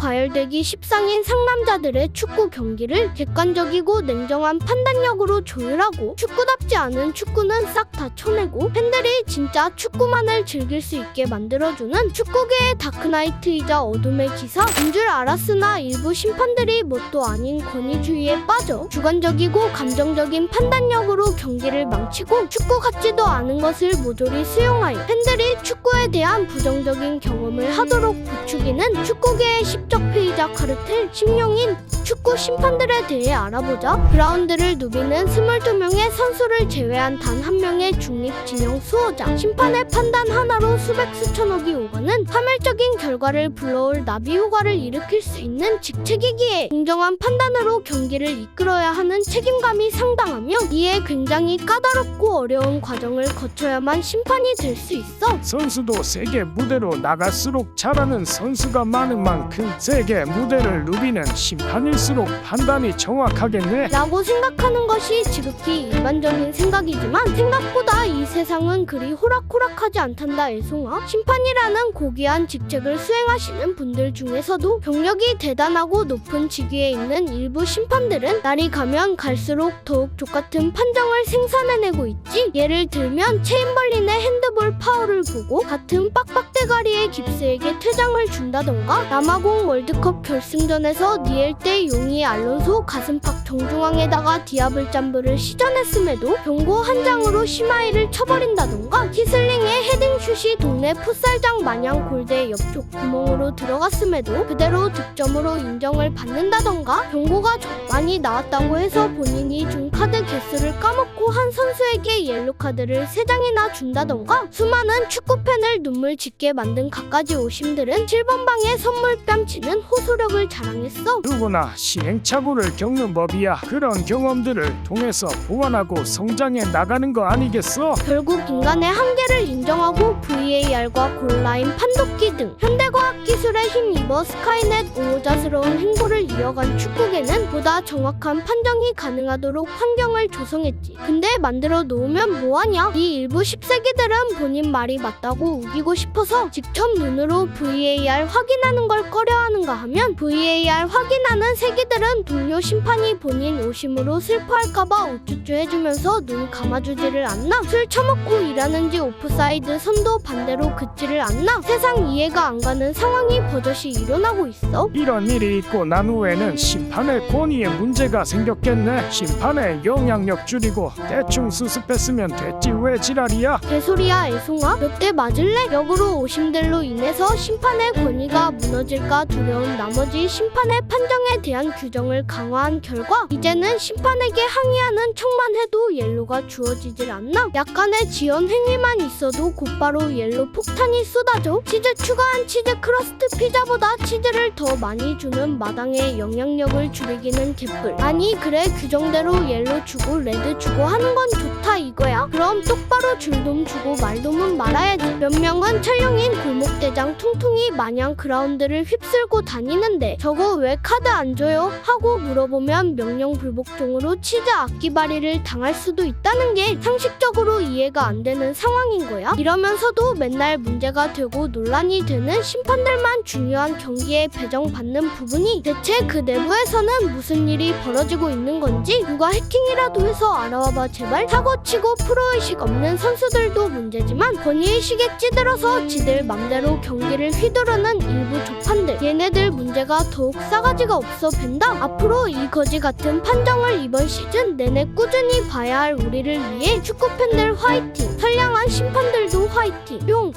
과열되기 십상인 상남자들의 축구 경기를 객관적이고 냉정한 판단력으로 조율하고 축구답지 않은 축구는 싹 다 쳐내고 팬들이 진짜 축구만을 즐길 수 있게 만들어주는 축구계의 다크나이트이자 어둠의 기사인 줄 알았으나 일부 심판들이 뭣도 아닌 권위주의에 빠져 주관적이고 감정적인 판단력으로 경기를 망치고 축구 같지도 않은 것을 모조리 수용하여 팬들이 축구에 대한 부정적인 경험을 하도록 부추기는 축구계의 십적페이자 카르텔 심용인 축구 심판들에 대해 알아보자. 그라운드를 누비는 22명의 선수를 제외한 단 한 명의 중립 진영 수호자. 심판의 판단 하나로 수백 수천억이 오가는 파멸적인 결과를 불러올 나비 효과를 일으킬 수 있는 직책이기에 공정한 판단으로 경기를 이끌어야 하는 책임감이 상당하며 이에 굉장히 까다롭고 어려운 과정을 거쳐야만 심판이 될 수 있어. 선수도 세계 무대로 나갈수록 잘하는 선수가 많은 만큼 세계 무대를 누비는 심판일 수록 판단이 정확하겠네. 라고 생각하는 것이 지극히 일반적인 생각이지만 생각보다 이 세상은 그리 호락호락하지 않단다 애송아 심판이라는 고귀한 직책을 수행하시는 분들 중에서도 경력이 대단하고 높은 직위에 있는 일부 심판들은 날이 가면 갈수록 더욱 족같은 판정을 생산해내고 있지 예를 들면 체인벌린의 핸드볼 파울을 보고 같은 빡빡대가리의 깁스에게 퇴장을 준다던가 남아공 월드컵 결승전에서 니엘대 용이 알론소 가슴팍 정중앙에다가 디아블 잠브를 시전했음에도 경고 한 장으로 시마이를 쳐버린다던가 히슬링의 헤딩슛이 동네 풋살장 마냥 골대 옆쪽 구멍으로 들어갔음에도 그대로 득점으로 인정을 받는다던가 경고가 좀 많이 나왔다고 해서 본인이 준 카드 개수를 까먹고 한 선수에게 옐로 카드를 세 장이나 준다던가 수많은 축구팬을 눈물 짓게 만든 갖가지 오심들은 7번 방에 선물 뺨치는 호소력을 자랑했어. 누구나 시행착오를 겪는 법이 야. 그런 경험들을 통해서 보완하고 성장해 나가는 거 아니겠어? 결국 인간의 한계를 인정하고 VAR과 골라인 판독기 등 현대과학 기술에 힘입어 스카이넷 옹호자스러운 행보를 이어간 축구계는 보다 정확한 판정이 가능하도록 환경을 조성했지. 근데 만들어 놓으면 뭐하냐? 이 일부 10세기들은 본인 말이 맞다고 우기고 싶어서 직접 눈으로 VAR 확인하는 걸 꺼려하는가 하면 VAR 확인하는 세기들은 동료 심판이 본인 오심으로 슬퍼할까봐 우쭈쭈 해주면서 눈 감아주지를 않나 술 처먹고 일하는지 오프사이드 선도 반 대로 긋지를 않나 세상 이해가 안 가는 상황이 버젓이 일어나고 있어 이런 일이 있고 난 후에는 심판의 권위에 문제가 생겼겠네. 심판의 영향력 줄이고 대충 수습했으면 됐지 왜 지랄이야? 개소리야 애송아 몇 대 맞을래? 역으로 오심들로 인해서 심판의 권위가 무너질까 두려운 나머지 심판의 판정에 대한 규정을 강화한 결과 이제는 심판에게 항의하는 척만 해도 옐로가 주어지질 않나 약간의 지연 행위만 있어도 곧바로 옐로 폭탄이 쏟아져 치즈 추가한 치즈 크러스트 피자보다 치즈를 더 많이 주는 마당의 영향력을 줄이기는 개뿔. 아니 그래 규정대로 옐로 주고 레드 주고 하는 건 좋다 이거야? 그럼 똑바로 줄돔 주고 말돔은 말아야지. 몇 명은 철룡인 골목대장 퉁퉁이 마냥 그라운드를 휩쓸고 다니는데 저거 왜 카드 안 줘요? 하고 물어보면 명령 불복종으로 치즈 악기발이를 당할 수도 있다는 게 상식적으로 이해가 안 되는 상황인 거야? 이러면서도 맨날 문제가 되고 논란이 되는 심판들만 중요한 경기에 배정받는 부분이 대체 그 내부에서는 무슨 일이 벌어지고 있는 건지 누가 해킹이라도 해서 알아와봐 제발 사고치고 프로의식 없는 선수들도 문제지만 권위의식에 찌들어서 지들 맘대로 경기를 휘두르는 일부 조판들. 얘네들 문제가 더욱 싸가지가 없어 벤다. 앞으로 이 거지 같은 판정을 이번 시즌 내내 꾸준히 봐야 할 우리를 위해 축구팬들 화이팅. 선량한 심판들도 화이팅 用